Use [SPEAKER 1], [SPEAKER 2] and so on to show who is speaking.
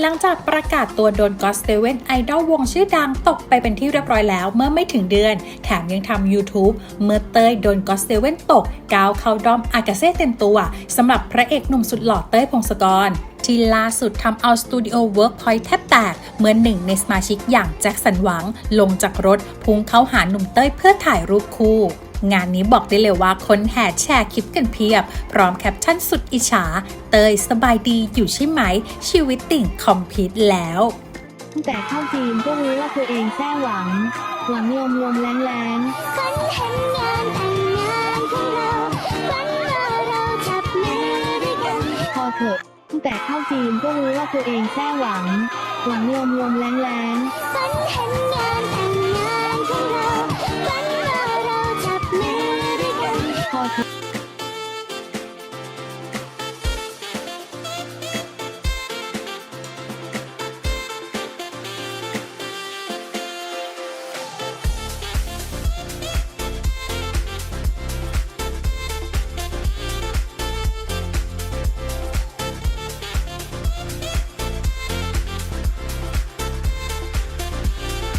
[SPEAKER 1] หลังจากประกาศตัวโดนก็สเตเวนไอดอลวงชื่อดังตกไปเป็นที่เรียบร้อยแล้วเมื่อไม่ถึงเดือน แถมยังทำ YouTube เมื่อเต้ยโดนก็สเตเวนตกก้าวเข้าดอมอากาเซ่เต็มตัวสำหรับพระเอกหนุ่มสุดหล่อเต้ยพงศกรที่ล่าสุดทำเอาสตูดิโอเวิร์กพอยต์แทบแตกเมื่อหนึ่งในสมาชิกอย่างแจ็คสันหวัง ลงจากรถพุ่งเข้าหาหนุ่มเต้ยเพื่อถ่ายรูปคู่ งานนี้บอกได้เลยว่าคนแห่แชร์คลิปกันเพียบ พร้อมแคปชั่นสุดอิจฉา เตยสบายดีอยู่ใช่ไหม ชีวิตติ่งคอมพิวแล้ว
[SPEAKER 2] ตั้งแต่เข้าจีนก็รู้ว่าตัวเองแท้หวัง หวังลมลมแรงแรง
[SPEAKER 3] ฝันเห็นงานแต่งงานของเราฝันว่าเราจับมือด้วยกัน
[SPEAKER 2] พอเถอะตั้งแต่เข้าจีนก็รู้ว่าตัวเองแท้หวัง หวังลมลมแรงแรง
[SPEAKER 3] ฝันเห็นงาน ง